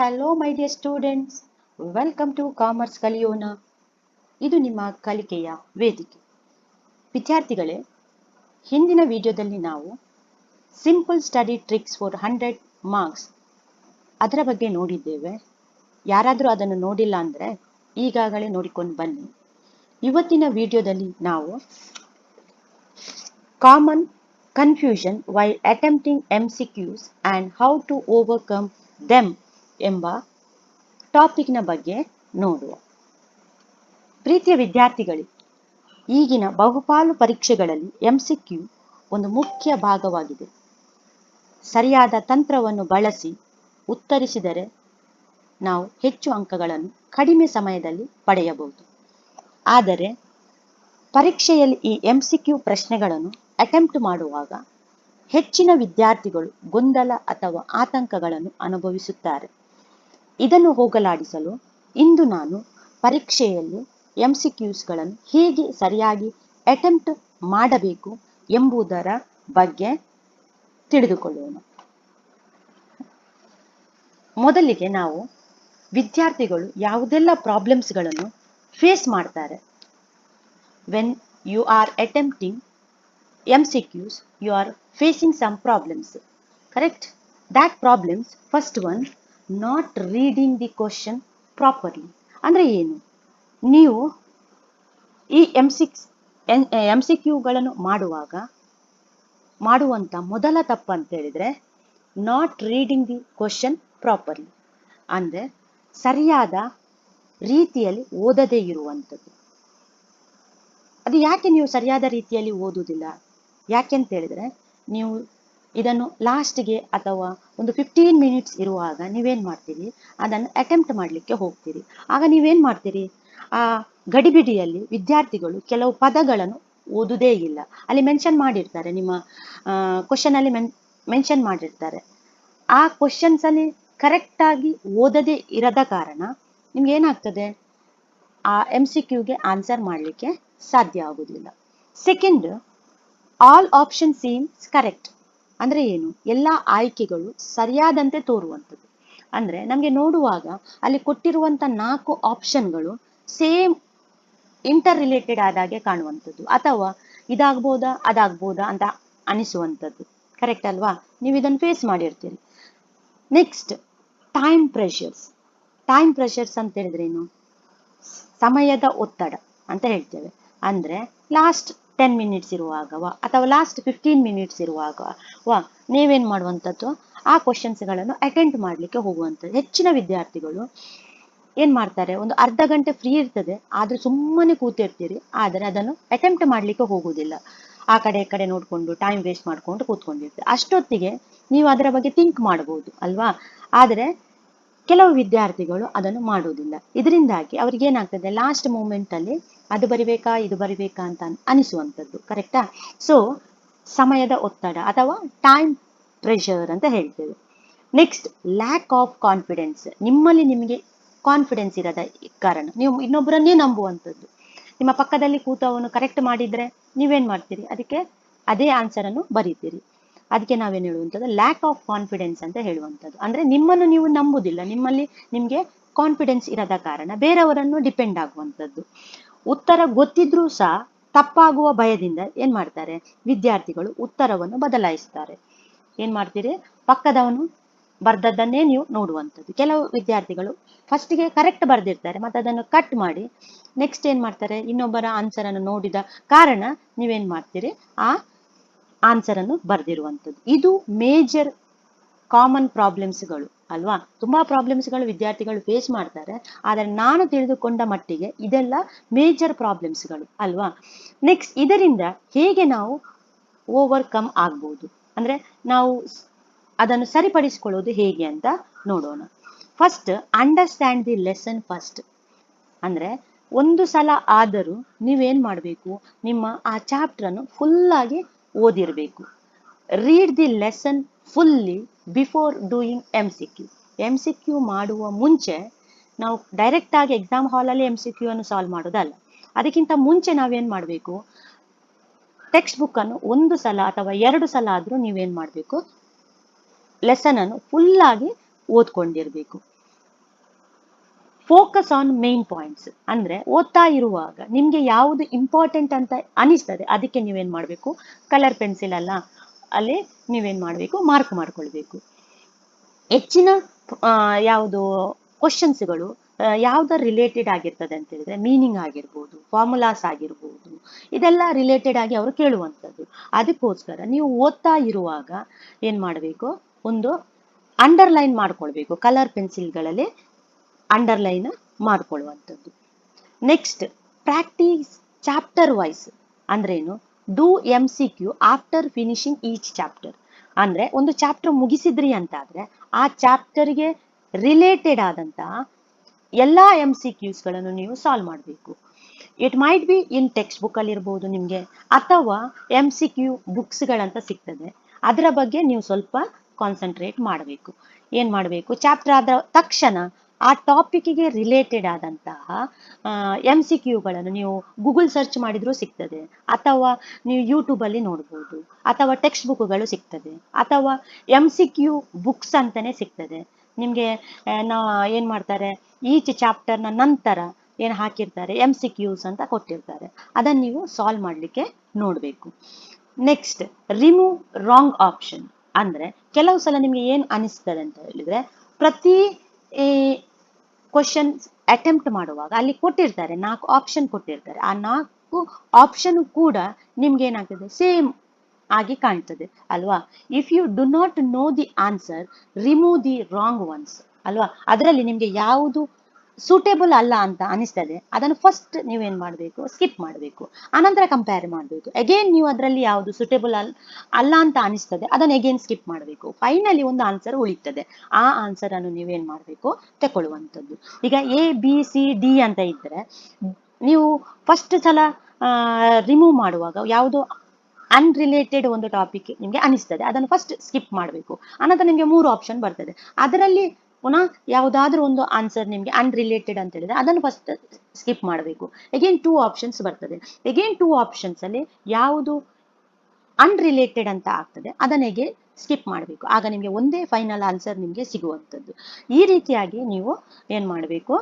Hello my dear students welcome to commerce ಕಲಿಯೋಣ ಇದು ನಿಮ್ಮ ಕಲಿಕೆಯ ವೇದಿಕೆ. ವಿದ್ಯಾರ್ಥಿಗಳೇ, ಹಿಂದಿನ ವಿಡಿಯೋದಲ್ಲಿ ನಾವು simple study tricks for hundred marks ಅದರ ಬಗ್ಗೆ ನೋಡಿದ್ದೇವೆ. ಯಾರಾದರೂ ಅದನ್ನು ನೋಡಿಲ್ಲ ಅಂದರೆ ಈಗಾಗಲೇ ನೋಡಿಕೊಂಡು ಬನ್ನಿ. ಇವತ್ತಿನ ವಿಡಿಯೋದಲ್ಲಿ ನಾವು common confusion why attempting M C Qs and how to overcome them ಎಂಬ ಟಾಪಿಕ್ನ ಬಗ್ಗೆ ನೋಡುವ. ಪ್ರೀತಿಯ ವಿದ್ಯಾರ್ಥಿಗಳೇ, ಈಗಿನ ಬಹುಪಾಲು ಪರೀಕ್ಷೆಗಳಲ್ಲಿ ಎಂ ಸಿ ಕ್ಯೂ ಒಂದು ಮುಖ್ಯ ಭಾಗವಾಗಿದೆ. ಸರಿಯಾದ ತಂತ್ರವನ್ನು ಬಳಸಿ ಉತ್ತರಿಸಿದರೆ ನಾವು ಹೆಚ್ಚು ಅಂಕಗಳನ್ನು ಕಡಿಮೆ ಸಮಯದಲ್ಲಿ ಪಡೆಯಬಹುದು. ಆದರೆ, ಪರೀಕ್ಷೆಯಲ್ಲಿ ಈ ಎಂ ಸಿ ಕ್ಯೂ ಪ್ರಶ್ನೆಗಳನ್ನು ಅಟೆಂಪ್ಟ್ ಮಾಡುವಾಗ ಹೆಚ್ಚಿನ ವಿದ್ಯಾರ್ಥಿಗಳು ಗೊಂದಲ ಅಥವಾ ಆತಂಕಗಳನ್ನು ಅನುಭವಿಸುತ್ತಾರೆ. ಇದನ್ನು ಹೋಗಲಾಡಿಸಲು ಇಂದು ನಾನು ಪರೀಕ್ಷೆಯಲ್ಲಿ ಎಂ ಸಿ ಕ್ಯೂಸ್ಗಳನ್ನು ಹೇಗೆ ಸರಿಯಾಗಿ ಅಟೆಂಪ್ಟ್ ಮಾಡಬೇಕು ಎಂಬುದರ ಬಗ್ಗೆ ತಿಳಿದುಕೊಳ್ಳೋಣ. ಮೊದಲಿಗೆ ನಾವು ವಿದ್ಯಾರ್ಥಿಗಳು ಯಾವುದೆಲ್ಲ ಪ್ರಾಬ್ಲಮ್ಸ್ಗಳನ್ನು ಫೇಸ್ ಮಾಡ್ತಾರೆ. When you are attempting M C Qs you are facing some problems correct that problems first one not reading the question properly ಅಂದರೆ ಏನು? ನೀವು ಈ ಎಂ ಸಿಕ್ಸ್ ಎಂ ಸಿ ಕ್ಯೂಗಳನ್ನು ಮಾಡುವಾಗ ಮಾಡುವಂಥ ಮೊದಲ ತಪ್ಪು ಅಂತ ಹೇಳಿದರೆ not reading the question properly ಅಂದರೆ ಸರಿಯಾದ ರೀತಿಯಲ್ಲಿ ಓದದೇ ಇರುವಂಥದ್ದು. ಅದು ಯಾಕೆ ನೀವು ಸರಿಯಾದ ರೀತಿಯಲ್ಲಿ ಓದುವುದಿಲ್ಲ? ಯಾಕೆ ಅಂತ ಹೇಳಿದ್ರೆ, ನೀವು ಇದನ್ನು ಲಾಸ್ಟ್ಗೆ ಅಥವಾ ಒಂದು ಫಿಫ್ಟೀನ್ ಮಿನಿಟ್ಸ್ ಇರುವಾಗ ನೀವೇನು ಮಾಡ್ತೀರಿ? ಅದನ್ನು ಅಟೆಂಪ್ಟ್ ಮಾಡಲಿಕ್ಕೆ ಹೋಗ್ತೀರಿ. ಆಗ ನೀವೇನು ಮಾಡ್ತೀರಿ? ಆ ಗಡಿಬಿಡಿಯಲ್ಲಿ ವಿದ್ಯಾರ್ಥಿಗಳು ಕೆಲವು ಪದಗಳನ್ನು ಓದುದೇ ಇಲ್ಲ. ಅಲ್ಲಿ ಮೆನ್ಷನ್ ಮಾಡಿರ್ತಾರೆ, ನಿಮ್ಮ ಕ್ವಶನಲ್ಲಿ ಮೆನ್ ಮೆನ್ಷನ್ ಮಾಡಿರ್ತಾರೆ. ಆ ಕ್ವಶನ್ಸಲ್ಲಿ ಕರೆಕ್ಟಾಗಿ ಓದದೇ ಇರದ ಕಾರಣ ನಿಮ್ಗೆ ಏನಾಗ್ತದೆ? ಆ ಎಂ ಸಿ ಕ್ಯೂಗೆ ಆನ್ಸರ್ ಮಾಡಲಿಕ್ಕೆ ಸಾಧ್ಯ ಆಗುದಿಲ್ಲ. Second all option seems correct ಅಂದರೆ ಏನು? ಎಲ್ಲ ಆಯ್ಕೆಗಳು ಸರಿಯಾದಂತೆ ತೋರುವಂಥದ್ದು. ಅಂದ್ರೆ ನಮಗೆ ನೋಡುವಾಗ ಅಲ್ಲಿ ಕೊಟ್ಟಿರುವಂತ ನಾಲ್ಕು ಆಪ್ಷನ್ಗಳು ಸೇಮ್ ಇಂಟರ್ ರಿಲೇಟೆಡ್ ಆದಾಗೆ ಕಾಣುವಂಥದ್ದು. ಅಥವಾ ಇದಾಗ್ಬೋದಾ, ಅದಾಗ್ಬೋದಾ ಅಂತ ಅನಿಸುವಂಥದ್ದು. ಕರೆಕ್ಟ್ ಅಲ್ವಾ? ನೀವು ಇದನ್ನು face ಮಾಡಿರ್ತೀರಿ. Next time pressures time pressures ಅಂತ ಹೇಳಿದ್ರೆ ಏನು? ಸಮಯದ ಒತ್ತಡ ಅಂತ ಹೇಳ್ತೇವೆ. ಅಂದ್ರೆ ಲಾಸ್ಟ್ ಟೆನ್ ಮಿನಿಟ್ಸ್ ಇರುವಾಗ ಅಥವಾ ಲಾಸ್ಟ್ ಫಿಫ್ಟೀನ್ ಮಿನಿಟ್ಸ್ ಇರುವಾಗ ವಾ, ನೀವೇನು ಮಾಡುವಂಥದ್ದು? ಆ ಕ್ವಶನ್ಸ್ಗಳನ್ನು ಅಟೆಂಡ್ ಮಾಡಲಿಕ್ಕೆ ಹೋಗುವಂಥದ್ದು. ಹೆಚ್ಚಿನ ವಿದ್ಯಾರ್ಥಿಗಳು ಏನು ಮಾಡ್ತಾರೆ? ಒಂದು ಅರ್ಧ ಗಂಟೆ ಫ್ರೀ ಇರ್ತದೆ. ಆದರೆ ಸುಮ್ಮನೆ ಕೂತಿರ್ತೀರಿ. ಆದರೆ ಅದನ್ನು ಅಟೆಂಪ್ಟ್ ಮಾಡಲಿಕ್ಕೆ ಹೋಗುವುದಿಲ್ಲ. ಆ ಕಡೆ ಈ ಕಡೆ ನೋಡಿಕೊಂಡು ಟೈಮ್ ವೇಸ್ಟ್ ಮಾಡಿಕೊಂಡು ಕೂತ್ಕೊಂಡಿರ್ತೀರಿ. ಅಷ್ಟೊತ್ತಿಗೆ ನೀವು ಅದರ ಬಗ್ಗೆ ಥಿಂಕ್ ಮಾಡ್ಬೋದು ಅಲ್ವಾ? ಆದರೆ ಕೆಲವು ವಿದ್ಯಾರ್ಥಿಗಳು ಅದನ್ನು ಮಾಡುವುದಿಲ್ಲ. ಇದರಿಂದಾಗಿ ಅವ್ರಿಗೆ ಏನಾಗ್ತದೆ ಲಾಸ್ಟ್ ಮೂಮೆಂಟಲ್ಲಿ ಅದು ಬರಿಬೇಕಾ, ಇದು ಬರಿಬೇಕಾ ಅಂತ ಅನಿಸುವಂಥದ್ದು ಕರೆಕ್ಟಾ ಸೊ ಸಮಯದ ಒತ್ತಡ ಅಥವಾ ಟೈಮ್ ಪ್ರೆಷರ್ ಅಂತ ಹೇಳ್ತೇವೆ. ನೆಕ್ಸ್ಟ್ ಲ್ಯಾಕ್ ಆಫ್ ಕಾನ್ಫಿಡೆನ್ಸ್ ನಿಮ್ಮಲ್ಲಿ ನಿಮಗೆ ಕಾನ್ಫಿಡೆನ್ಸ್ ಇರದ ಕಾರಣ. ನೀವು ಇನ್ನೊಬ್ಬರನ್ನೇ ನಂಬುವಂಥದ್ದು. ನಿಮ್ಮ ಪಕ್ಕದಲ್ಲಿ ಕೂತವನು ಕರೆಕ್ಟ್ ಮಾಡಿದ್ರೆ ನೀವೇನು ಮಾಡ್ತೀರಿ? ಅದಕ್ಕೆ ಅದೇ ಆನ್ಸರನ್ನು ಬರೀತೀರಿ. ಅದಕ್ಕೆ ನಾವೇನು ಹೇಳುವಂಥದ್ದು? ಲ್ಯಾಕ್ ಆಫ್ ಕಾನ್ಫಿಡೆನ್ಸ್ ಅಂತ ಹೇಳುವಂಥದ್ದು. ಅಂದರೆ ನಿಮ್ಮನ್ನು ನೀವು ನಂಬುದಿಲ್ಲ. ನಿಮ್ಮಲ್ಲಿ ನಿಮಗೆ ಕಾನ್ಫಿಡೆನ್ಸ್ ಇರದ ಕಾರಣ. ಬೇರೆಯವರನ್ನು ಡಿಪೆಂಡ್ ಆಗುವಂಥದ್ದು. ಉತ್ತರ ಗೊತ್ತಿದ್ರೂ ಸಹ ತಪ್ಪಾಗುವ ಭಯದಿಂದ ಏನ್ ಮಾಡ್ತಾರೆ? ವಿದ್ಯಾರ್ಥಿಗಳು ಉತ್ತರವನ್ನು ಬದಲಾಯಿಸ್ತಾರೆ. ಏನ್ ಮಾಡ್ತೀರಿ? ಪಕ್ಕದವನು ಬರ್ದದ್ದನ್ನೇ ನೀವು ನೋಡುವಂಥದ್ದು. ಕೆಲವು ವಿದ್ಯಾರ್ಥಿಗಳು ಫಸ್ಟಿಗೆ ಕರೆಕ್ಟ್ ಬರೆದಿರ್ತಾರೆ, ಮತ್ತೆ ಅದನ್ನು ಕಟ್ ಮಾಡಿ ನೆಕ್ಸ್ಟ್ ಏನು ಮಾಡ್ತಾರೆ? ಇನ್ನೊಬ್ಬರ ಆನ್ಸರ್ ಅನ್ನು ನೋಡಿದ ಕಾರಣ ನೀವೇನು ಮಾಡ್ತೀರಿ? ಆ ಆನ್ಸರ್ ಅನ್ನು ಬರೆದಿರುವಂಥದ್ದು. ಇದು ಮೇಜರ್ ಕಾಮನ್ ಪ್ರಾಬ್ಲಮ್ಸ್ಗಳು ಅಲ್ವಾ? ತುಂಬಾ ಪ್ರಾಬ್ಲಮ್ಸ್ಗಳು ವಿದ್ಯಾರ್ಥಿಗಳು ಫೇಸ್ ಮಾಡ್ತಾರೆ. ಆದರೆ ನಾನು ತಿಳಿದುಕೊಂಡ ಮಟ್ಟಿಗೆ ಇದೆಲ್ಲ ಮೇಜರ್ ಪ್ರಾಬ್ಲಮ್ಸ್ಗಳು ಅಲ್ವಾ? ನೆಕ್ಸ್ಟ್ ಇದರಿಂದ ಹೇಗೆ ನಾವು ಓವರ್ಕಮ್ ಆಗ್ಬೋದು? ಅಂದ್ರೆ ನಾವು ಅದನ್ನು ಸರಿಪಡಿಸಿಕೊಳ್ಳೋದು ಹೇಗೆ ಅಂತ ನೋಡೋಣ. First understand the lesson first ಅಂದ್ರೆ ಒಂದು ಸಲ ಆದರೂ ನೀವೇನ್ ಮಾಡಬೇಕು? ನಿಮ್ಮ ಆ ಚಾಪ್ಟರ್ ಅನ್ನು ಫುಲ್ ಆಗಿ ಓದಿರಬೇಕು. Read the lesson fully before doing M C Q M C Q ಮಾಡುವ ಮುಂಚೆ ನಾವು ಡೈರೆಕ್ಟಾಗಿ ಎಕ್ಸಾಮ್ ಹಾಲಲ್ಲಿ ಎಂ ಸಿ ಕ್ಯೂ ಅನ್ನು ಸಾಲ್ವ್ ಮಾಡೋದಲ್ಲ. ಅದಕ್ಕಿಂತ ಮುಂಚೆ ನಾವೇನು ಮಾಡಬೇಕು? ಟೆಕ್ಸ್ಟ್ ಬುಕ್ಕನ್ನು ಒಂದು ಸಲ ಅಥವಾ ಎರಡು ಸಲ ಆದರೂ ನೀವೇನು ಮಾಡಬೇಕು? ಲೆಸನನ್ನು ಫುಲ್ಲಾಗಿ ಓದ್ಕೊಂಡಿರಬೇಕು. ಫೋಕಸ್ ಆನ್ ಮೇನ್ ಪಾಯಿಂಟ್ಸ್ ಅಂದ್ರೆ ಓದ್ತಾ ಇರುವಾಗ ನಿಮ್ಗೆ ಯಾವುದು ಇಂಪಾರ್ಟೆಂಟ್ ಅಂತ ಅನಿಸ್ತದೆ, ಅದಕ್ಕೆ ನೀವೇನ್ ಮಾಡಬೇಕು? ಕಲರ್ ಪೆನ್ಸಿಲ್ ಅಲ್ಲ? ಅಲ್ಲಿ ನೀವೇನ್ ಮಾಡಬೇಕು? ಮಾರ್ಕ್ ಮಾಡ್ಕೊಳ್ಬೇಕು. ಹೆಚ್ಚಿನ ಯಾವುದು ಕ್ವಶನ್ಸ್ಗಳು ಯಾವ್ದು ರಿಲೇಟೆಡ್ ಆಗಿರ್ತದೆ ಅಂತ ಹೇಳಿದ್ರೆ ಮೀನಿಂಗ್ ಆಗಿರ್ಬೋದು ಫಾರ್ಮುಲಾಸ್ ಆಗಿರ್ಬೋದು, ಇದೆಲ್ಲ ರಿಲೇಟೆಡ್ ಆಗಿ ಅವರು ಕೇಳುವಂಥದ್ದು. ಅದಕ್ಕೋಸ್ಕರ ನೀವು ಓದ್ತಾ ಇರುವಾಗ ಏನ್ ಮಾಡಬೇಕು? ಒಂದು ಅಂಡರ್ಲೈನ್ ಮಾಡ್ಕೊಳ್ಬೇಕು. ಕಲರ್ ಪೆನ್ಸಿಲ್ಗಳಲ್ಲಿ ಅಂಡರ್ಲೈನ್ ಮಾಡ್ಕೊಳ್ಳುವಂಥದ್ದು ನೆಕ್ಸ್ಟ್ ಪ್ರಾಕ್ಟೀಸ್ ಚಾಪ್ಟರ್ ವೈಸ್ ಅಂದ್ರೇನು? Do M C Q after finishing each chapter ಅಂದ್ರೆ ಒಂದು ಚಾಪ್ಟರ್ ಮುಗಿಸಿದ್ರಿ ಅಂತಾದ್ರೆ ಆ ಚಾಪ್ಟರ್ಗೆ ರಿಲೇಟೆಡ್ ಆದಂತಹ ಎಲ್ಲಾ ಎಂ ಸಿ ಕ್ಯೂಸ್ಗಳನ್ನು ನೀವು ಸಾಲ್ವ್ ಮಾಡಬೇಕು. It might be in text book ಅಲ್ಲಿ ಇರ್ಬೋದು ನಿಮಗೆ, ಅಥವಾ ಎಂ ಸಿ ಕ್ಯೂ ಬುಕ್ಸ್ಗಳಂತ ಸಿಗ್ತದೆ. ಅದರ ಬಗ್ಗೆ ನೀವು ಸ್ವಲ್ಪ ಕಾನ್ಸಂಟ್ರೇಟ್ ಮಾಡಬೇಕು. ಏನ್ ಮಾಡಬೇಕು? ಚಾಪ್ಟರ್ ಆದ ತಕ್ಷಣ ಆ ಟಾಪಿಕ್ಗೆ ರಿಲೇಟೆಡ್ ಆದಂತಹ ಎಂ ಸಿ ಕ್ಯೂಗಳನ್ನು ನೀವು ಗೂಗಲ್ ಸರ್ಚ್ ಮಾಡಿದ್ರು ಸಿಗ್ತದೆ. ಅಥವಾ ನೀವು ಯೂಟ್ಯೂಬಲ್ಲಿ ನೋಡ್ಬೋದು. ಅಥವಾ ಟೆಕ್ಸ್ಟ್ ಬುಕ್ಗಳು ಸಿಗ್ತದೆ. ಅಥವಾ ಎಂ ಸಿ ಕ್ಯೂ ಬುಕ್ಸ್ ಅಂತಾನೆ ಸಿಗ್ತದೆ. ನಿಮ್ಗೆ ನಾ ಏನ್ ಮಾಡ್ತಾರೆ ಈಚ್ ಚಾಪ್ಟರ್ನ ನಂತರ ಏನ್ ಹಾಕಿರ್ತಾರೆ ಎಂ ಸಿ ಕ್ಯೂಸ್ ಅಂತ ಕೊಟ್ಟಿರ್ತಾರೆ. ಅದನ್ನ ನೀವು ಸಾಲ್ವ್ ಮಾಡ್ಲಿಕ್ಕೆ ನೋಡ್ಬೇಕು. ನೆಕ್ಸ್ಟ್ ರಿಮೂವ್ ರಾಂಗ್ ಆಪ್ಷನ್ ಅಂದ್ರೆ, ಕೆಲವು ಸಲ ನಿಮ್ಗೆ ಏನ್ ಅನಿಸ್ತದೆ ಅಂತ ಹೇಳಿದ್ರೆ, ಪ್ರತಿ ಕ್ವಶನ್ ಅಟೆಂಪ್ಟ್ ಮಾಡುವಾಗ ಅಲ್ಲಿ ಕೊಟ್ಟಿರ್ತಾರೆ, ನಾಲ್ಕು ಆಪ್ಷನ್ ಕೊಟ್ಟಿರ್ತಾರೆ. ಆ ನಾಲ್ಕು ಆಪ್ಷನ್ ಕೂಡ ನಿಮ್ಗೆ ಏನಾಗ್ತದೆ? ಸೇಮ್ ಆಗಿ ಕಾಣ್ತದೆ, ಅಲ್ವಾ? If you do not know the answer remove the wrong ones ಅಲ್ವಾ? ಅದರಲ್ಲಿ ನಿಮ್ಗೆ ಯಾವುದು ಸೂಟೇಬಲ್ ಅಲ್ಲ ಅಂತ ಅನಿಸ್ತದೆ, ಅದನ್ನು ಫಸ್ಟ್ ನೀವೇನ್ ಮಾಡಬೇಕು ಸ್ಕಿಪ್ ಮಾಡಬೇಕು. ಆನಂತರ ಕಂಪೇರ್ ಮಾಡಬೇಕು. ಅಗೇನ್ ನೀವು ಅದರಲ್ಲಿ ಯಾವುದು ಸೂಟೇಬಲ್ ಅಲ್, ಅಲ್ಲ ಅಂತ ಅನಿಸ್ತದೆ, ಅದನ್ನು ಅಗೇನ್ ಸ್ಕಿಪ್ ಮಾಡಬೇಕು. ಫೈನಲಿ ಒಂದು ಆನ್ಸರ್ ಉಳಿತದೆ. ಆ ಆನ್ಸರ್ ಅನ್ನು ನೀವೇನ್ ಮಾಡಬೇಕು? ತಗೊಳ್ಳುವಂಥದ್ದು ಈಗ ಎ ಬಿ ಸಿ ಡಿ ಅಂತ ಇದ್ರೆ, ನೀವು ಫಸ್ಟ್ ಸಲ ರಿಮೂವ್ ಮಾಡುವಾಗ ಯಾವುದು ಅನ್ರಿಲೇಟೆಡ್ ಒಂದು ಟಾಪಿಕ್ ನಿಮಗೆ ಅನಿಸ್ತದೆ, ಅದನ್ನು ಫಸ್ಟ್ ಸ್ಕಿಪ್ ಮಾಡಬೇಕು. ಅನಂತರ ನಿಮಗೆ ಮೂರು ಆಪ್ಷನ್ ಬರ್ತದೆ. ಅದರಲ್ಲಿ ಪುನಃ ಯಾವುದಾದ್ರೂ ಒಂದು ಆನ್ಸರ್ ನಿಮಗೆ ಅನ್ರಿಲೇಟೆಡ್ ಅಂತ ಹೇಳಿದ್ರೆ ಅದನ್ನು ಫಸ್ಟ್ ಸ್ಕಿಪ್ ಮಾಡಬೇಕು. ಎಗೇನ್ ಟೂ ಆಪ್ಷನ್ಸ್ ಬರ್ತದೆ. ಎಗೇನ್ ಟೂ ಆಪ್ಷನ್ಸ್ ಅಲ್ಲಿ ಯಾವುದು ಅನ್ರಿಲೇಟೆಡ್ ಅಂತ ಆಗ್ತದೆ ಅದನ್ನೆಗೆ ಸ್ಕಿಪ್ ಮಾಡಬೇಕು. ಆಗ ನಿಮಗೆ ಒಂದೇ ಫೈನಲ್ ಆನ್ಸರ್ ನಿಮಗೆ ಸಿಗುವಂಥದ್ದು. ಈ ರೀತಿಯಾಗಿ ನೀವು ಏನ್ ಮಾಡಬೇಕು?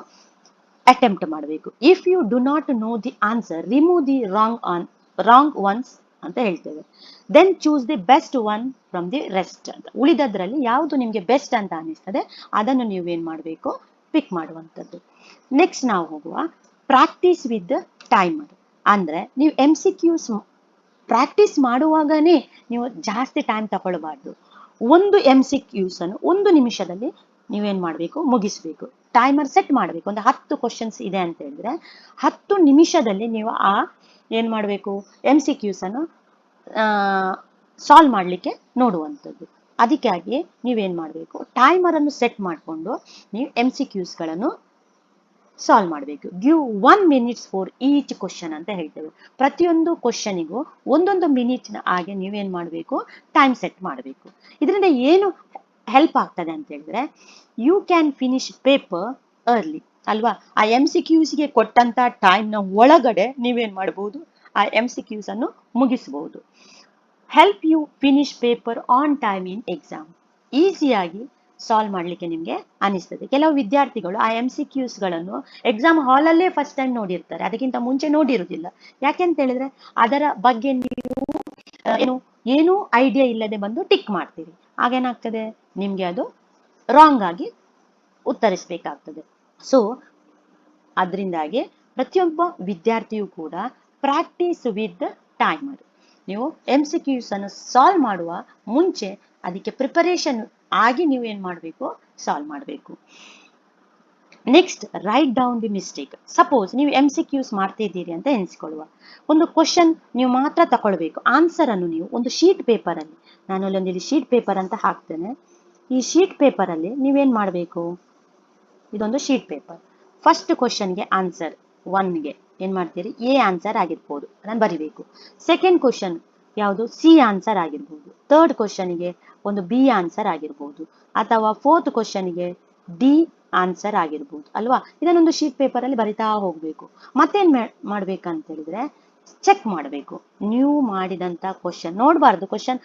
ಅಟೆಂಪ್ಟ್ ಮಾಡಬೇಕು. If you do not know the answer remove the wrong on wrong ones ಅಂತ ಹೇಳ್ತೇವೆ. Then choose the best one from the rest ಅಂತ ಉಳಿದದ್ರಲ್ಲಿ ಯಾವುದು ನಿಮಗೆ ಬೆಸ್ಟ್ ಅಂತ ಅನಿಸ್ತದೆ, ಅದನ್ನು ನೀವೇನ್ ಮಾಡಬೇಕು? ಪಿಕ್ ಮಾಡುವಂಥದ್ದು. ನೆಕ್ಸ್ಟ್ ನಾವು ಹೋಗುವ. ಪ್ರಾಕ್ಟೀಸ್ ವಿತ್ ಟೈಮರ್ ಅಂದ್ರೆ ನೀವು ಎಂ ಸಿ ಕ್ಯೂಸ್ ಪ್ರಾಕ್ಟೀಸ್ ಮಾಡುವಾಗನೇ ನೀವು ಜಾಸ್ತಿ ಟೈಮ್ ತಗೊಳ್ಬಾರ್ದು. ಒಂದು ಎಂ ಸಿ ಕ್ಯೂಸ್ ಅನ್ನು ಒಂದು ನಿಮಿಷದಲ್ಲಿ ನೀವೇನ್ ಮಾಡಬೇಕು? ಮುಗಿಸ್ಬೇಕು. ಟೈಮರ್ ಸೆಟ್ ಮಾಡಬೇಕು. ಒಂದು ಹತ್ತು ಕ್ವಶನ್ಸ್ ಇದೆ ಅಂತ ಹೇಳಿದ್ರೆ, ಹತ್ತು ನಿಮಿಷದಲ್ಲಿ ನೀವು ಆ ಏನ್ ಮಾಡಬೇಕು? ಎಂ ಸಿ ಕ್ಯೂಸ್ ಅನ್ನು ಸಾಲ್ವ್ ಮಾಡಲಿಕ್ಕೆ ನೋಡುವಂಥದ್ದು. ಅದಕ್ಕಾಗಿ ನೀವೇನ್ ಮಾಡಬೇಕು? ಟೈಮರ್ ಅನ್ನು ಸೆಟ್ ಮಾಡಿಕೊಂಡು ನೀವು ಎಂ ಸಿ ಕ್ಯೂಸ್ಗಳನ್ನು ಸಾಲ್ವ್ ಮಾಡಬೇಕು. Give one minutes for each question ಅಂತ ಹೇಳ್ತೇವೆ. ಪ್ರತಿಯೊಂದು ಕ್ವಶನಿಗೂ ಒಂದೊಂದು ಮಿನಿಟ್ನ ಹಾಗೆ ನೀವೇನ್ ಮಾಡಬೇಕು? ಟೈಮ್ ಸೆಟ್ ಮಾಡಬೇಕು. ಇದರಿಂದ ಏನು ಹೆಲ್ಪ್ ಆಗ್ತದೆ ಅಂತ ಹೇಳಿದ್ರೆ you can finish paper early ಅಲ್ವಾ? ಆ ಎಂ ಸಿ ಕ್ಯೂಸ್ಗೆ ಕೊಟ್ಟಂತ ಟೈಮ್ನ ಒಳಗಡೆ ನೀವೇನ್ ಮಾಡಬಹುದು ಆ ಎಂ ಸಿ ಕ್ಯೂಸ್ ಅನ್ನು ಮುಗಿಸಬಹುದು help you finish paper on time in exam ಈಸಿಯಾಗಿ ಸಾಲ್ವ್ ಮಾಡಲಿಕ್ಕೆ ನಿಮಗೆ ಅನಿಸ್ತದೆ. ಕೆಲವು ವಿದ್ಯಾರ್ಥಿಗಳು ಆ ಎಂ ಸಿ ಕ್ಯೂಸ್ಗಳನ್ನು ಎಕ್ಸಾಮ್ ಹಾಲಲ್ಲೇ ಫಸ್ಟ್ ಟೈಮ್ ನೋಡಿರ್ತಾರೆ. ಅದಕ್ಕಿಂತ ಮುಂಚೆ ನೋಡಿರುವುದಿಲ್ಲ. ಯಾಕೆಂತ ಹೇಳಿದ್ರೆ, ಅದರ ಬಗ್ಗೆ ನೀವು, ಏನು, ಏನೂ ಐಡಿಯಾ ಇಲ್ಲದೆ ಬಂದು ಟಿಕ್ ಮಾಡ್ತೀರಿ. ಆಗೇನಾಗ್ತದೆ ನಿಮ್ಗೆ ಅದು ರಾಂಗ್ ಆಗಿ ಉತ್ತರಿಸಬೇಕಾಗ್ತದೆ. ಸೊ ಅದರಿಂದಾಗಿ ಪ್ರತಿಯೊಬ್ಬ ವಿದ್ಯಾರ್ಥಿಯು ಕೂಡ ಪ್ರಾಕ್ಟೀಸ್ ವಿತ್ ಟೈಮರ್ ನೀವು ಎಂ ಸಿ ಕ್ಯೂಸ್ ಅನ್ನು ಸಾಲ್ವ್ ಮಾಡುವ ಮುಂಚೆ ಅದಕ್ಕೆ ಪ್ರಿಪರೇಷನ್ ಆಗಿ ನೀವು ಏನು ಮಾಡಬೇಕು? ಸಾಲ್ವ್ ಮಾಡಬೇಕು. Next write down the mistake suppose ನೀವು ಎಂ ಸಿ ಕ್ಯೂಸ್ ಮಾಡ್ತಿದ್ದೀರಿ ಅಂತ ಎನಿಸ್ಕೊಳ್ಳುವ ಒಂದು ಕ್ವಶನ್ ನೀವು ಮಾತ್ರ ತಗೊಳ್ಬೇಕು. ಆನ್ಸರ್ ಅನ್ನು ನೀವು ಒಂದು ಶೀಟ್ ಪೇಪರ್ ಅಲ್ಲಿ ನಾನು ಅಲ್ಲೊಂದು ಇಲ್ಲಿ ಶೀಟ್ ಪೇಪರ್ ಅಂತ ಹಾಕ್ತೇನೆ. ಈ ಶೀಟ್ ಪೇಪರ್ ಅಲ್ಲಿ ನೀವೇನ್ ಮಾಡಬೇಕು? ಇದೊಂದು ಶೀಟ್ ಪೇಪರ್ ಫಸ್ಟ್ ಕ್ವಶನ್ಗೆ ಆನ್ಸರ್ ಒನ್ಗೆ ಏನ್ ಮಾಡ್ತೀರಿ? ಎ ಆನ್ಸರ್ ಆಗಿರ್ಬೋದು. ಅದನ್ನು ಬರಿಬೇಕು. ಸೆಕೆಂಡ್ ಕ್ವಶನ್ ಯಾವುದು? ಸಿ ಆನ್ಸರ್ ಆಗಿರ್ಬೋದು. ಥರ್ಡ್ ಕ್ವಶನ್ಗೆ ಒಂದು ಬಿ ಆನ್ಸರ್ ಆಗಿರ್ಬೋದು. ಅಥವಾ ಫೋರ್ತ್ ಕ್ವಶನ್ಗೆ ಡಿ ಆನ್ಸರ್ ಆಗಿರ್ಬೋದು. ಅಲ್ವಾ? ಇದನ್ನೊಂದು ಶೀಟ್ ಪೇಪರ್ ಅಲ್ಲಿ ಬರಿತಾ ಹೋಗ್ಬೇಕು. ಮತ್ತೇನ್ ಮಾಡ್ಬೇಕಂತ ಹೇಳಿದ್ರೆ ಚೆಕ್ ಮಾಡಬೇಕು. ನೀವು ಮಾಡಿದಂಥ ಕ್ವಶನ್ ನೋಡಬಾರ್ದು. ಕ್ವಶನ್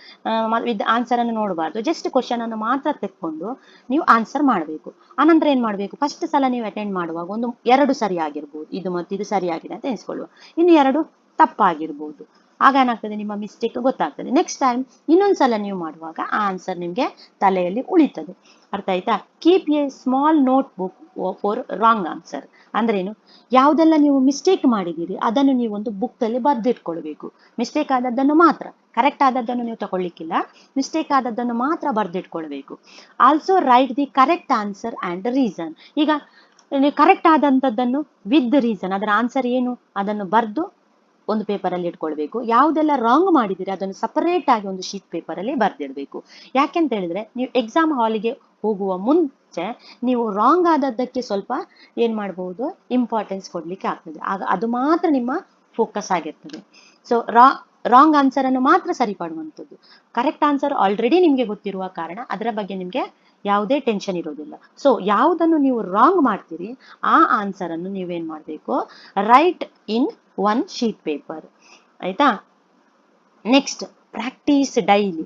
ವಿತ್ ಆನ್ಸರ್ ಅನ್ನು ನೋಡಬಾರ್ದು. ಜಸ್ಟ್ ಕ್ವಶನ್ ಅನ್ನು ಮಾತ್ರ ತೆಕ್ಕೊಂಡು ನೀವು ಆನ್ಸರ್ ಮಾಡಬೇಕು. ಆನಂತರ ಏನ್ ಮಾಡಬೇಕು? ಫಸ್ಟ್ ಸಲ ನೀವು ಅಟೆಂಡ್ ಮಾಡುವಾಗ ಒಂದು ಎರಡು ಸರಿ ಆಗಿರ್ಬೋದು. ಇದು ಮತ್ತು ಇದು ಸರಿಯಾಗಿದೆ ಅಂತ ಎಣಿಸ್ಕೊಳ್ಳುವ. ಇನ್ನು ಎರಡು ತಪ್ಪಾಗಿರ್ಬೋದು. ಆಗ ಏನಾಗ್ತದೆ? ನಿಮ್ಮ ಮಿಸ್ಟೇಕ್ ಗೊತ್ತಾಗ್ತದೆ. ನೆಕ್ಸ್ಟ್ ಟೈಮ್ ಇನ್ನೊಂದು ಸಲ ನೀವು ಮಾಡುವಾಗ ಆ ಆನ್ಸರ್ ನಿಮಗೆ ತಲೆಯಲ್ಲಿ ಉಳಿತದೆ. ಅರ್ಥ ಆಯ್ತಾ? Keep a small notebook for wrong answer ಅಂದ್ರೇನು ಯಾವುದೆಲ್ಲ ನೀವು ಮಿಸ್ಟೇಕ್ ಮಾಡಿದ್ದೀರಿ, ಅದನ್ನು ನೀವು ಒಂದು ಬುಕ್ಕಲ್ಲಿ ಬರೆದಿಟ್ಕೊಳ್ಬೇಕು. ಮಿಸ್ಟೇಕ್ ಆದದ್ದನ್ನು ಮಾತ್ರ. ಕರೆಕ್ಟ್ ಆದದ್ದನ್ನು ನೀವು ತಗೊಳ್ಳಿಕ್ಕಿಲ್ಲ. ಮಿಸ್ಟೇಕ್ ಆದದ್ದನ್ನು ಮಾತ್ರ ಬರೆದಿಟ್ಕೊಳ್ಬೇಕು. Also write the correct answer and reason ಈಗ, ನೀವು ಕರೆಕ್ಟ್ ಆದಂಥದ್ದನ್ನು ವಿತ್ ರೀಸನ್ ಅದರ ಆನ್ಸರ್ ಏನು? ಅದನ್ನು ಬರೆದು ಒಂದು ಪೇಪರಲ್ಲಿ ಇಟ್ಕೊಳ್ಬೇಕು. ಯಾವುದೆಲ್ಲ ರಾಂಗ್ ಮಾಡಿದಿರಿ ಅದನ್ನು ಸಪರೇಟ್ ಆಗಿ ಒಂದು ಶೀಟ್ ಪೇಪರಲ್ಲಿ ಬರೆದಿಡಬೇಕು. ಯಾಕೆಂತ ಹೇಳಿದ್ರೆ, ನೀವು ಎಕ್ಸಾಮ್ ಹಾಲಿಗೆ ಹೋಗುವ ಮುಂಚೆ ನೀವು ರಾಂಗ್ ಆದದ್ದಕ್ಕೆ ಸ್ವಲ್ಪ ಏನ್ ಮಾಡಬಹುದು ಇಂಪಾರ್ಟೆನ್ಸ್ ಕೊಡ್ಲಿಕ್ಕೆ ಆಗ್ತದೆ. ಆಗ ಅದು ಮಾತ್ರ ನಿಮ್ಮ ಫೋಕಸ್ ಆಗಿರ್ತದೆ. ಸೊ ರಾ ರಾಂಗ್ ಆನ್ಸರ್ ಅನ್ನು ಮಾತ್ರ ಸರಿಪಡುವಂಥದ್ದು. ಕರೆಕ್ಟ್ ಆನ್ಸರ್ ಆಲ್ರೆಡಿ ನಿಮಗೆ ಗೊತ್ತಿರುವ ಕಾರಣ, ಅದರ ಬಗ್ಗೆ ನಿಮಗೆ ಯಾವುದೇ ಟೆನ್ಷನ್ ಇರೋದಿಲ್ಲ. ಸೊ ಯಾವುದನ್ನು ನೀವು ರಾಂಗ್ ಮಾಡ್ತೀರಿ, ಆ ಆನ್ಸರ್ ಅನ್ನು ನೀವೇನ್ ಮಾಡಬೇಕು? Write in one sheet paper ಆಯ್ತಾ? ನೆಕ್ಸ್ಟ್ ಪ್ರಾಕ್ಟೀಸ್ ಡೈಲಿ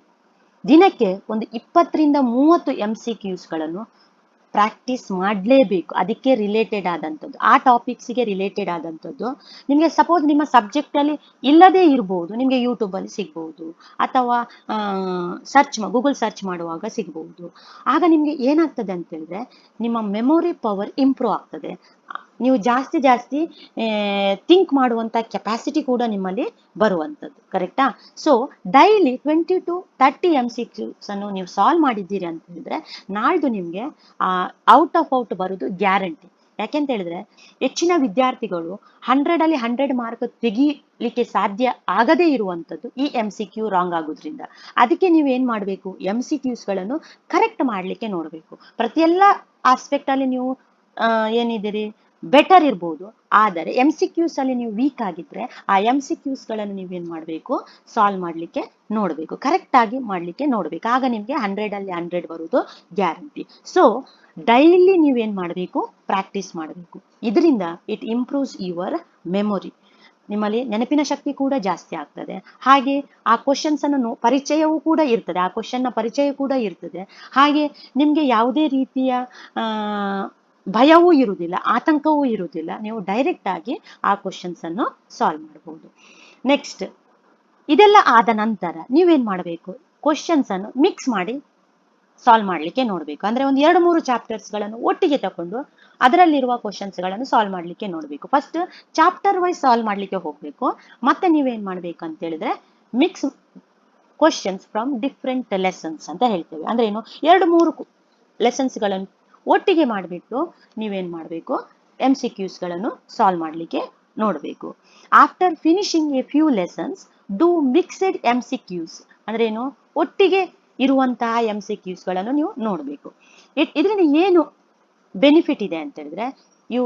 ದಿನಕ್ಕೆ ಒಂದು ಇಪ್ಪತ್ತರಿಂದ ಮೂವತ್ತು ಎಂ ಸಿ ಕ್ಯೂಸ್ಗಳನ್ನು ಪ್ರಾಕ್ಟೀಸ್ ಮಾಡಲೇಬೇಕು. ಅದಕ್ಕೆ ರಿಲೇಟೆಡ್ ಆದಂಥದ್ದು. ಆ ಟಾಪಿಕ್ಸ್ಗೆ ರಿಲೇಟೆಡ್ ಆದಂಥದ್ದು. ನಿಮಗೆ ಸಪೋಸ್ ನಿಮ್ಮ ಸಬ್ಜೆಕ್ಟಲ್ಲಿ ಇಲ್ಲದೇ ಇರ್ಬೋದು. ನಿಮಗೆ ಯೂಟ್ಯೂಬಲ್ಲಿ ಸಿಗ್ಬೋದು. ಅಥವಾ ಸರ್ಚ್ ಗೂಗಲ್ ಸರ್ಚ್ ಮಾಡುವಾಗ ಸಿಗ್ಬೋದು. ಆಗ ನಿಮಗೆ ಏನಾಗ್ತದೆ ಅಂತ ಹೇಳಿದ್ರೆ ನಿಮ್ಮ ಮೆಮೊರಿ ಪವರ್ ಇಂಪ್ರೂವ್ ಆಗ್ತದೆ. ನೀವು ಜಾಸ್ತಿ ಜಾಸ್ತಿ ಥಿಂಕ್ ಮಾಡುವಂಥ ಕೆಪಾಸಿಟಿ ಕೂಡ ನಿಮ್ಮಲ್ಲಿ ಬರುವಂಥದ್ದು ಕರೆಕ್ಟಾ so daily twenty to thirty M C Qs ಅನ್ನು ನೀವು ಸಾಲ್ವ್ ಮಾಡಿದ್ದೀರಿ ಅಂತ ಹೇಳಿದ್ರೆ, ನಾಳ್ದು ನಿಮಗೆ ಔಟ್ ಆಫ್ ಔಟ್ ಬರೋದು ಗ್ಯಾರಂಟಿ ಯಾಕೆಂತ ಹೇಳಿದ್ರೆ, ಹೆಚ್ಚಿನ ವಿದ್ಯಾರ್ಥಿಗಳು ಹಂಡ್ರೆಡ್ ಅಲ್ಲಿ ಹಂಡ್ರೆಡ್ ಮಾರ್ಕ್ ತೆಗಿಲಿಕ್ಕೆ ಸಾಧ್ಯ ಆಗದೇ ಇರುವಂತದ್ದು ಈ ಎಂ ಸಿ ಕ್ಯೂ ರಾಂಗ್ ಆಗೋದ್ರಿಂದ. ಅದಕ್ಕೆ ನೀವು ಏನ್ ಮಾಡಬೇಕು? ಎಂ ಸಿ ಕ್ಯೂಸ್ಗಳನ್ನು ಕರೆಕ್ಟ್ ಮಾಡ್ಲಿಕ್ಕೆ ನೋಡಬೇಕು. ಪ್ರತಿಯೆಲ್ಲ ಆಸ್ಪೆಕ್ಟ್ ಅಲ್ಲಿ ನೀವು ಏನಿದ್ದೀರಿ? ಬೆಟರ್ ಇರ್ಬೋದು. ಆದರೆ ಎಂ ಸಿ ಕ್ಯೂಸ್ ಅಲ್ಲಿ ನೀವು ವೀಕ್ ಆಗಿದ್ರೆ ಆ ಎಂ ಸಿ ಕ್ಯೂಸ್ಗಳನ್ನು ನೀವೇನ್ ಮಾಡಬೇಕು? ಸಾಲ್ವ್ ಮಾಡ್ಲಿಕ್ಕೆ ನೋಡಬೇಕು. ಕರೆಕ್ಟ್ ಆಗಿ ಮಾಡ್ಲಿಕ್ಕೆ ನೋಡ್ಬೇಕು. ಆಗ ನಿಮ್ಗೆ ಹಂಡ್ರೆಡ್ ಅಲ್ಲಿ ಹಂಡ್ರೆಡ್ ಬರುವುದು ಗ್ಯಾರಂಟಿ ಸೊ ಡೈಲಿ ನೀವೇನ್ ಮಾಡಬೇಕು? ಪ್ರಾಕ್ಟೀಸ್ ಮಾಡಬೇಕು. ಇದರಿಂದ ಇಟ್ ಇಂಪ್ರೂವ್ಸ್ ಯುವರ್ ಮೆಮೊರಿ ನಿಮ್ಮಲ್ಲಿ ನೆನಪಿನ ಶಕ್ತಿ ಕೂಡ ಜಾಸ್ತಿ ಆಗ್ತದೆ. ಹಾಗೆ ಆ ಕ್ವಶನ್ಸ್ ಅನ್ನು ಪರಿಚಯವೂ ಕೂಡ ಇರ್ತದೆ. ಆ ಕ್ವಶನ್ನ ಪರಿಚಯ ಕೂಡ ಇರ್ತದೆ. ಹಾಗೆ ನಿಮ್ಗೆ ಯಾವುದೇ ರೀತಿಯ, ಆ ಭಯವೂ ಇರುವುದಿಲ್ಲ, ಆತಂಕವೂ ಇರುವುದಿಲ್ಲ. ನೀವು ಡೈರೆಕ್ಟ್ ಆಗಿ ಆ ಕ್ವಶನ್ಸ್ ಅನ್ನು ಸಾಲ್ವ್ ಮಾಡಬಹುದು ನೆಕ್ಸ್ಟ್ ಇದೆಲ್ಲ ಆದ ನಂತರ ನೀವೇನ್ ಮಾಡಬೇಕು? ಕ್ವಶನ್ಸ್ ಅನ್ನು ಮಿಕ್ಸ್ ಮಾಡಿ ಸಾಲ್ವ್ ಮಾಡ್ಲಿಕ್ಕೆ ನೋಡಬೇಕು. ಅಂದ್ರೆ ಒಂದು ಎರಡು ಮೂರು ಚಾಪ್ಟರ್ಸ್ಗಳನ್ನು ಒಟ್ಟಿಗೆ ತಕೊಂಡು ಅದರಲ್ಲಿರುವ ಕ್ವಶನ್ಸ್ಗಳನ್ನು ಸಾಲ್ವ್ ಮಾಡ್ಲಿಕ್ಕೆ ನೋಡಬೇಕು. ಫಸ್ಟ್ ಚಾಪ್ಟರ್ ವೈಸ್ ಸಾಲ್ವ್ ಮಾಡ್ಲಿಕ್ಕೆ ಹೋಗ್ಬೇಕು. ಮತ್ತೆ ನೀವೇನ್ ಮಾಡ್ಬೇಕು ಅಂತ ಹೇಳಿದ್ರೆ mix questions from different lessons ಅಂತ ಹೇಳ್ತೇವೆ. ಅಂದ್ರೆ ಏನು, ಎರಡು ಮೂರು ಲೆಸನ್ಸ್ಗಳನ್ನು ಒಟ್ಟಿಗೆ ಮಾಡಿಬಿಟ್ಟು ನೀವೇನು ಮಾಡಬೇಕು? ಎಂ ಸಿ ಕ್ಯೂಸ್ಗಳನ್ನು ಸಾಲ್ವ್ ಮಾಡಲಿಕ್ಕೆ ನೋಡಬೇಕು. After finishing a few lessons do mixed M C Qs ಅಂದ್ರೆ ಏನು ಒಟ್ಟಿಗೆ ಇರುವಂತಹ ಎಂ ಸಿ ಕ್ಯೂಸ್ಗಳನ್ನು ನೀವು ನೋಡಬೇಕು. ಇದರಿಂದ ಏನು ಬೆನಿಫಿಟ್ ಇದೆ ಅಂತ ಹೇಳಿದ್ರೆ ಯು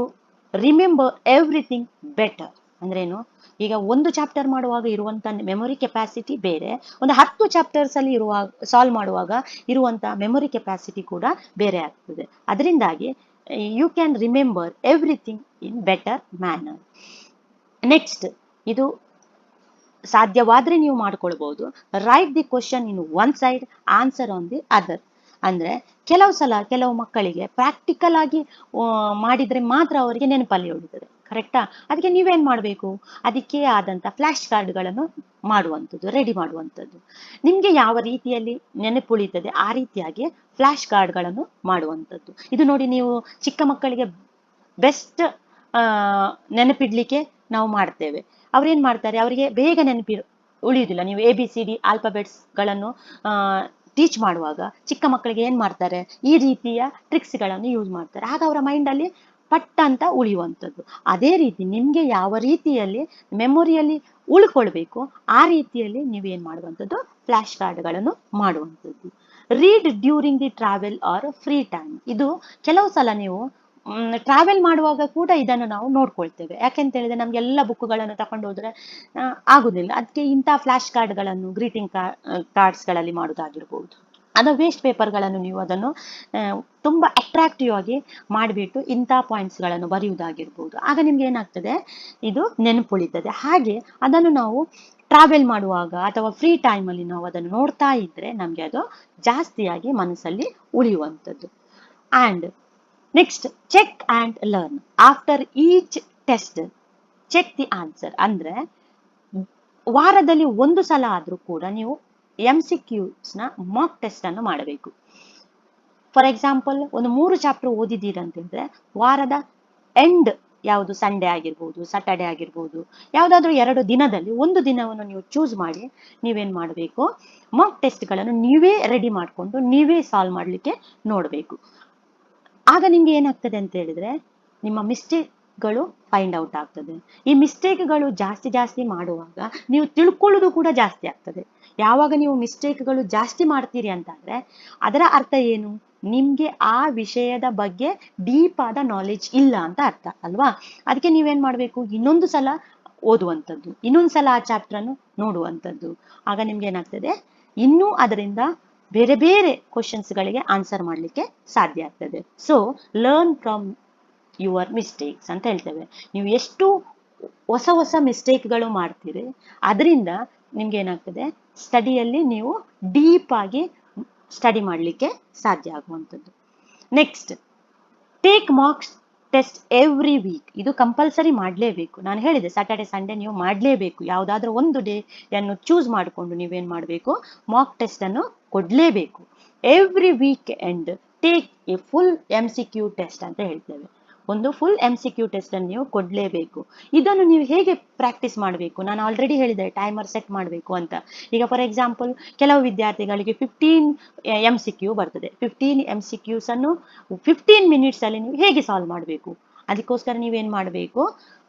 ರಿಮೆಂಬರ್ ಎವ್ರಿಥಿಂಗ್ ಬೆಟರ್ ಅಂದ್ರೇನು? ಈಗ ಒಂದು ಚಾಪ್ಟರ್ ಮಾಡುವಾಗ ಇರುವಂತ ಮೆಮೊರಿ ಕೆಪಾಸಿಟಿ ಬೇರೆ, ಒಂದು ಹತ್ತು ಚಾಪ್ಟರ್ಸ್ ಅಲ್ಲಿ ಇರುವಾಗ ಸಾಲ್ವ್ ಮಾಡುವಾಗ ಇರುವಂತ ಮೆಮೊರಿ ಕೆಪಾಸಿಟಿ ಕೂಡ ಬೇರೆ ಆಗ್ತದೆ. ಅದರಿಂದಾಗಿ you can remember everything in better manner next ಇದು ಸಾಧ್ಯವಾದ್ರೆ ನೀವು ಮಾಡ್ಕೊಳ್ಬಹುದು write the question in one side answer on the other ಅಂದ್ರೆ, ಕೆಲವು ಸಲ ಕೆಲವು ಮಕ್ಕಳಿಗೆ ಪ್ರಾಕ್ಟಿಕಲ್ ಆಗಿ ಮಾಡಿದ್ರೆ ಮಾತ್ರ ಅವರಿಗೆ ನೆನಪಲ್ಲಿ ಉಳಿತದೆ. ಕರೆಕ್ಟಾ ಅದಕ್ಕೆ ನೀವೇನ್ ಮಾಡಬೇಕು? ಅದಕ್ಕೆ ಆದಂತ ಫ್ಲಾಶ್ ಕಾರ್ಡ್ಗಳನ್ನು ಮಾಡುವಂಥದ್ದು ರೆಡಿ ಮಾಡುವಂಥದ್ದು. ನಿಮ್ಗೆ ಯಾವ ರೀತಿಯಲ್ಲಿ ನೆನಪುಳಿತದೆ ಆ ರೀತಿಯಾಗಿ ಫ್ಲಾಶ್ ಕಾರ್ಡ್ಗಳನ್ನು ಮಾಡುವಂಥದ್ದು. ಇದು ನೋಡಿ ನೀವು ಚಿಕ್ಕ ಮಕ್ಕಳಿಗೆ ಬೆಸ್ಟ್ ನೆನಪಿಡ್ಲಿಕ್ಕೆ ನಾವು ಮಾಡ್ತೇವೆ. ಅವ್ರೇನ್ ಮಾಡ್ತಾರೆ? ಅವರಿಗೆ ಬೇಗ ನೆನಪಿ ಉಳಿಯುವುದಿಲ್ಲ. ನೀವು ಎ ಬಿ ಸಿ ಡಿ ಆಲ್ಫಾಬೆಟ್ಸ್ಗಳನ್ನು ಟೀಚ್ ಮಾಡುವಾಗ ಚಿಕ್ಕ ಮಕ್ಕಳಿಗೆ ಏನ್ ಮಾಡ್ತಾರೆ? ಈ ರೀತಿಯ ಟ್ರಿಕ್ಸ್ಗಳನ್ನು ಯೂಸ್ ಮಾಡ್ತಾರೆ. ಆಗ ಅವರ ಮೈಂಡಲ್ಲಿ ಪಟ್ಟ ಅಂತ ಉಳಿಯುವಂಥದ್ದು. ಅದೇ ರೀತಿ ನಿಮ್ಗೆ ಯಾವ ರೀತಿಯಲ್ಲಿ ಮೆಮೊರಿಯಲ್ಲಿ ಉಳ್ಕೊಳ್ಬೇಕು, ಆ ರೀತಿಯಲ್ಲಿ ನೀವೇನು ಮಾಡುವಂಥದ್ದು? ಫ್ಲಾಶ್ ಕಾರ್ಡ್ಗಳನ್ನು ಮಾಡುವಂಥದ್ದು. Read during the travel or free time ಇದು ಕೆಲವು ಸಲ ನೀವು ಟ್ರಾವೆಲ್ ಮಾಡುವಾಗ ಕೂಡ ಇದನ್ನು ನಾವು ನೋಡ್ಕೊಳ್ತೇವೆ. ಯಾಕೆಂತ ಹೇಳಿದ್ರೆ ನಮ್ಗೆ ಎಲ್ಲ ಬುಕ್ಗಳನ್ನು ತಕೊಂಡು ಹೋದ್ರೆ ಆಗುದಿಲ್ಲ. ಅದಕ್ಕೆ ಇಂಥ ಫ್ಲಾಶ್ ಕಾರ್ಡ್ಗಳನ್ನು ಗ್ರೀಟಿಂಗ್ ಕಾರ್ಡ್ಸ್ಗಳಲ್ಲಿ ಮಾಡೋದಾಗಿರ್ಬೋದು. ಅದ ವೇಸ್ಟ್ ಪೇಪರ್ಗಳನ್ನು ನೀವು ಅದನ್ನು ತುಂಬ ಅಟ್ರಾಕ್ಟಿವ್ ಆಗಿ ಮಾಡಿಬಿಟ್ಟು ಇಂಥ ಪಾಯಿಂಟ್ಸ್ಗಳನ್ನು ಬರೆಯುವುದಾಗಿರ್ಬೋದು. ಆಗ ನಿಮ್ಗೆ ಏನಾಗ್ತದೆ? ಇದು ನೆನಪುಳಿತದೆ. ಹಾಗೆ ಅದನ್ನು ನಾವು ಟ್ರಾವೆಲ್ ಮಾಡುವಾಗ ಅಥವಾ ಫ್ರೀ ಟೈಮಲ್ಲಿ ನಾವು ಅದನ್ನು ನೋಡ್ತಾ ಇದ್ರೆ ನಮಗೆ ಅದು ಜಾಸ್ತಿಯಾಗಿ ಮನಸ್ಸಲ್ಲಿ ಉಳಿಯುವಂಥದ್ದು. And next check and learn after each test check the answer ಅಂದ್ರೆ ವಾರದಲ್ಲಿ ಒಂದು ಸಲ ಆದ್ರೂ ಕೂಡ ನೀವು ಎಂ ಸಿ ಕ್ಯೂಸ್ನ ಮಾಕ್ ಟೆಸ್ಟ್ ಅನ್ನು ಮಾಡಬೇಕು. ಫಾರ್ ಎಕ್ಸಾಂಪಲ್ ಒಂದು ಮೂರು ಚಾಪ್ಟರ್ ಓದಿದ್ದೀರಂತಂದ್ರೆ ವಾರದ ಎಂಡ್ ಯಾವುದು ಸಂಡೇ ಆಗಿರ್ಬೋದು ಸಾಟರ್ಡೆ ಆಗಿರ್ಬೋದು, ಯಾವುದಾದ್ರೂ ಎರಡು ದಿನದಲ್ಲಿ ಒಂದು ದಿನವನ್ನು ನೀವು ಚೂಸ್ ಮಾಡಿ ನೀವೇನ್ ಮಾಡಬೇಕು? ಮಾಕ್ ಟೆಸ್ಟ್ಗಳನ್ನು ನೀವೇ ರೆಡಿ ಮಾಡಿಕೊಂಡು ನೀವೇ ಸಾಲ್ವ್ ಮಾಡಲಿಕ್ಕೆ ನೋಡಬೇಕು. ಆಗ ನಿಮ್ಗೆ ಏನಾಗ್ತದೆ ಅಂತ ಹೇಳಿದ್ರೆ ನಿಮ್ಮ ಮಿಸ್ಟೇಕ್ಗಳು ಫೈಂಡ್ ಔಟ್ ಆಗ್ತದೆ. ಈ ಮಿಸ್ಟೇಕ್ಗಳು ಜಾಸ್ತಿ ಜಾಸ್ತಿ ಮಾಡುವಾಗ ನೀವು ತಿಳ್ಕೊಳ್ಳೋದು ಕೂಡ ಜಾಸ್ತಿ ಆಗ್ತದೆ. ಯಾವಾಗ ನೀವು ಮಿಸ್ಟೇಕ್ಗಳು ಜಾಸ್ತಿ ಮಾಡ್ತೀರಿ ಅಂತಂದ್ರೆ ಅದರ ಅರ್ಥ ಏನು? ನಿಮ್ಗೆ ಆ ವಿಷಯದ ಬಗ್ಗೆ ಡೀಪ್ ಆದ ನಾಲೆಜ್ ಇಲ್ಲ ಅಂತ ಅರ್ಥ, ಅಲ್ವಾ? ಅದಕ್ಕೆ ನೀವೇನ್ ಮಾಡ್ಬೇಕು? ಇನ್ನೊಂದು ಸಲ ಓದುವಂಥದ್ದು. ಇನ್ನೊಂದು ಸಲ ಆ ಚಾಪ್ಟರ್ ಅನ್ನು ನೋಡುವಂಥದ್ದು. ಆಗ ನಿಮ್ಗೆ ಏನಾಗ್ತದೆ? ಇನ್ನೂ ಅದರಿಂದ ಬೇರೆ ಬೇರೆ ಕ್ವಶನ್ಸ್ಗಳಿಗೆ ಆನ್ಸರ್ ಮಾಡಲಿಕ್ಕೆ ಸಾಧ್ಯ ಆಗ್ತದೆ. So learn from your mistakes ಅಂತ ಹೇಳ್ತೇವೆ. ನೀವು ಎಷ್ಟು ಹೊಸ ಹೊಸ ಮಿಸ್ಟೇಕ್ಗಳು ಮಾಡ್ತೀರಿ, ಅದರಿಂದ ನಿಮ್ಗೆ ಏನಾಗ್ತದೆ? ಸ್ಟಡಿಯಲ್ಲಿ ನೀವು ಡೀಪ್ ಆಗಿ ಸ್ಟಡಿ ಮಾಡಲಿಕ್ಕೆ ಸಾಧ್ಯ ಆಗುವಂಥದ್ದು. Next take marks test every week ಇದು ಕಂಪಲ್ಸರಿ ಮಾಡಲೇಬೇಕು. ನಾನು ಹೇಳಿದೆ ಸ್ಯಾಟರ್ಡೆ ಸಂಡೇ ನೀವು ಮಾಡಲೇಬೇಕು. ಯಾವುದಾದ್ರೂ ಒಂದು ಡೇಯನ್ನು ಚೂಸ್ ಮಾಡಿಕೊಂಡು ನೀವೇನು ಮಾಡಬೇಕು? ಟೆಸ್ಟ್ ಅನ್ನು ಕೊಡಲೇಬೇಕು. Every weekend take a full M C Q test ಅಂತ ಹೇಳ್ತೇವೆ. ಒಂದು full M C Q test ಅನ್ನು ನೀವು ಕೊಡಲೇಬೇಕು. ಇದನ್ನು ನೀವು ಹೇಗೆ ಪ್ರಾಕ್ಟೀಸ್ ಮಾಡಬೇಕು? ನಾನು ಆಲ್ರೆಡಿ ಹೇಳಿದೆ ಟೈಮರ್ ಸೆಟ್ ಮಾಡಬೇಕು ಅಂತ. ಈಗ ಫಾರ್ ಎಕ್ಸಾಂಪಲ್ ಕೆಲವು ವಿದ್ಯಾರ್ಥಿಗಳಿಗೆ ಫಿಫ್ಟೀನ್ ಎಂ ಸಿ ಕ್ಯೂ ಬರ್ತದೆ. ಫಿಫ್ಟೀನ್ ಎಂ ಸಿ ಕ್ಯೂಸ್ ಅನ್ನು ಫಿಫ್ಟೀನ್ ಮಿನಿಟ್ಸ್ ಅಲ್ಲಿ ನೀವು ಹೇಗೆ ಸಾಲ್ವ್ ಮಾಡಬೇಕು? ಅದಕ್ಕೋಸ್ಕರ ನೀವೇನು ಮಾಡಬೇಕು?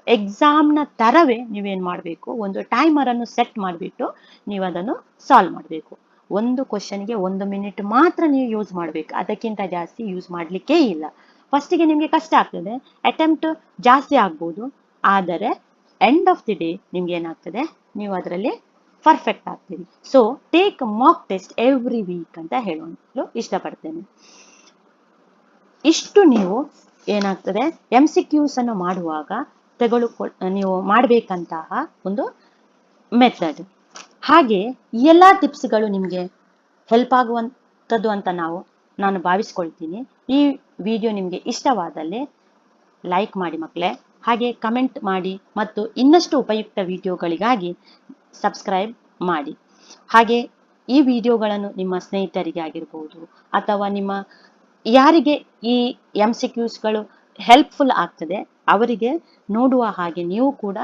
ಎಕ್ಸಾಮ್ನ ತರವೇ ನೀವೇನು ಮಾಡಬೇಕು? ಒಂದು ಟೈಮರ್ ಅನ್ನು ಸೆಟ್ ಮಾಡಿಬಿಟ್ಟು ನೀವು ಅದನ್ನು ಸಾಲ್ವ್ ಮಾಡಬೇಕು. ಒಂದು ಕ್ವಶನ್ಗೆ ಒಂದು ಮಿನಿಟ್ ಮಾತ್ರ ನೀವು ಯೂಸ್ ಮಾಡಬೇಕು. ಅದಕ್ಕಿಂತ ಜಾಸ್ತಿ ಯೂಸ್ ಮಾಡಲಿಕ್ಕೇ ಇಲ್ಲ. ಫಸ್ಟಿಗೆ ನಿಮಗೆ ಕಷ್ಟ ಆಗ್ತದೆ. ಅಟೆಂಪ್ಟ್ ಜಾಸ್ತಿ ಆಗ್ಬೋದು. ಆದರೆ ಎಂಡ್ ಆಫ್ ದಿ ಡೇ ನಿಮ್ಗೆ ಏನಾಗ್ತದೆ? ನೀವು ಅದರಲ್ಲಿ perfect ಆಗ್ತೀರಿ. So take mock test every week ಅಂತ ಹೇಳಲು ಇಷ್ಟಪಡ್ತೇನೆ. ಇಷ್ಟು ನೀವು ಏನಾಗ್ತದೆ? ಎಂ ಸಿ ಕ್ಯೂಸ್ ಅನ್ನು ಮಾಡುವಾಗ ತಗೊಳ್ಳ ನೀವು ಮಾಡಬೇಕಂತಹ ಒಂದು ಮೆಥಡ್ ಹಾಗೆ ಈ ಎಲ್ಲ ಟಿಪ್ಸ್ಗಳು ನಿಮಗೆ ಹೆಲ್ಪ್ ಆಗುವಂಥದ್ದು ಅಂತ ನಾವು ನಾನು ಭಾವಿಸ್ಕೊಳ್ತೀನಿ. ಈ ವಿಡಿಯೋ ನಿಮಗೆ ಇಷ್ಟವಾದಲ್ಲಿ ಲೈಕ್ ಮಾಡಿ ಮಕ್ಕಳೇ ಹಾಗೆ ಕಮೆಂಟ್ ಮಾಡಿ ಮತ್ತು ಇನ್ನಷ್ಟು ಉಪಯುಕ್ತ ವಿಡಿಯೋಗಳಿಗಾಗಿ ಸಬ್ಸ್ಕ್ರೈಬ್ ಮಾಡಿ. ಹಾಗೆ ಈ ವಿಡಿಯೋಗಳನ್ನು ನಿಮ್ಮ ಸ್ನೇಹಿತರಿಗೆ ಆಗಿರ್ಬೋದು ಅಥವಾ ನಿಮ್ಮ ಯಾರಿಗೆ ಈ ಎಂ ಸಿ ಕ್ಯೂಸ್ಗಳು ಹೆಲ್ಪ್ಫುಲ್ ಆಗ್ತದೆ ಅವರಿಗೆ ನೋಡುವ ಹಾಗೆ ನೀವು ಕೂಡ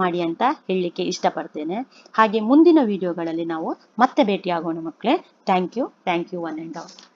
ಮಾಡಿ ಅಂತ ಹೇಳಲಿಕ್ಕೆ ಇಷ್ಟಪಡ್ತೇನೆ. ಹಾಗೆ ಮುಂದಿನ ವಿಡಿಯೋಗಳಲ್ಲಿ ನಾವು ಮತ್ತೆ ಭೇಟಿಯಾಗೋಣ ಮಕ್ಕಳೇ thank you thank you one and all